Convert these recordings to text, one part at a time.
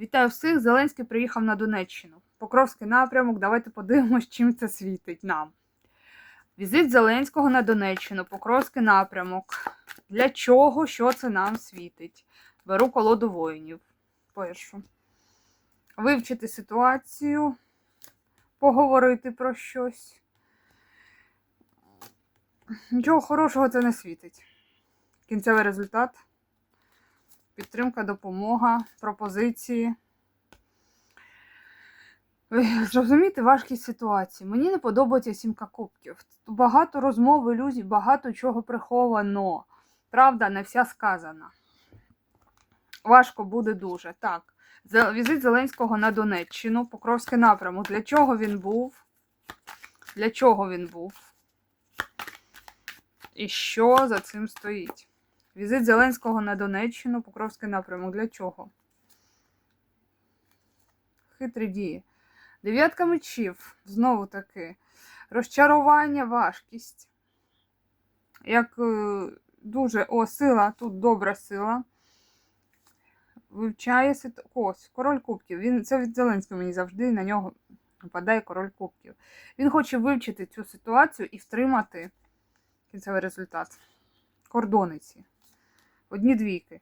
Вітаю всіх! Зеленський приїхав на Донеччину. Покровський напрямок. Давайте подивимось, чим це світить нам. Візит Зеленського на Донеччину, Покровський напрямок. Для чого, що це нам світить? Беру колоду воїнів. Першу. Вивчити ситуацію, поговорити про щось. Нічого хорошого це не світить. Кінцевий результат. Підтримка, допомога, пропозиції. Зрозуміти важкість ситуації. Мені не подобається сімка кубків. Багато розмов, ілюзій, багато чого приховано. Правда, не вся сказана. Важко буде дуже. Так. Візит Зеленського на Донеччину, Покровський напрямок. Для чого він був? Для чого він був? І що за цим стоїть? Візит Зеленського на Донеччину, Покровський напрямок. Для чого? Хитрі дії. Дев'ятка мечів. Знову таки. Розчарування, важкість. Як е, дуже. О, сила, тут добра сила. Вивчає. Ось, король кубків. Він, це від Зеленського мені завжди на нього випадає король кубків. Він хоче вивчити цю ситуацію і втримати кінцевий результат. Кордони ці. Одні двійки.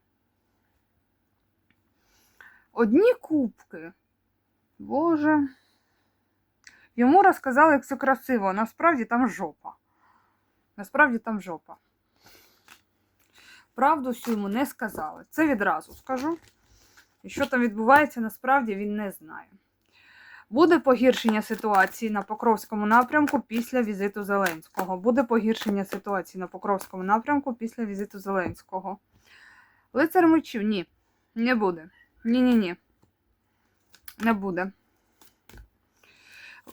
Одні кубки. Боже. Йому розказали, як все красиво, насправді там жопа. Насправді там жопа. Правду всю йому не сказали. Це відразу скажу. І що там відбувається, насправді він не знає. Буде погіршення ситуації на Покровському напрямку після візиту Зеленського. Буде погіршення ситуації на Покровському напрямку після візиту Зеленського. Лицар мечів ні. Не буде. Ні-ні-ні. Не буде.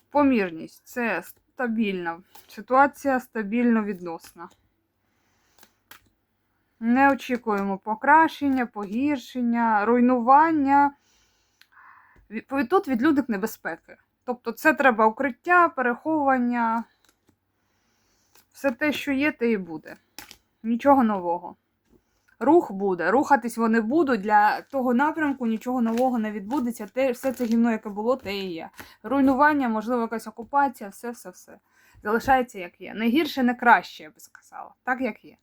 Помірність. Це стабільна. Ситуація стабільно відносна. Не очікуємо покращення, погіршення, руйнування. Від- Тут відлюдник небезпеки. Тобто це треба укриття, переховування. Все те, що є, те і буде. Нічого нового. Рух буде. Рухатись вони будуть. Для того напрямку нічого нового не відбудеться. Те, все це гімно, яке було, те і є. Руйнування, можливо, якась окупація, все, все, все. Залишається як є. Не гірше, не краще, я би сказала. Так, як є.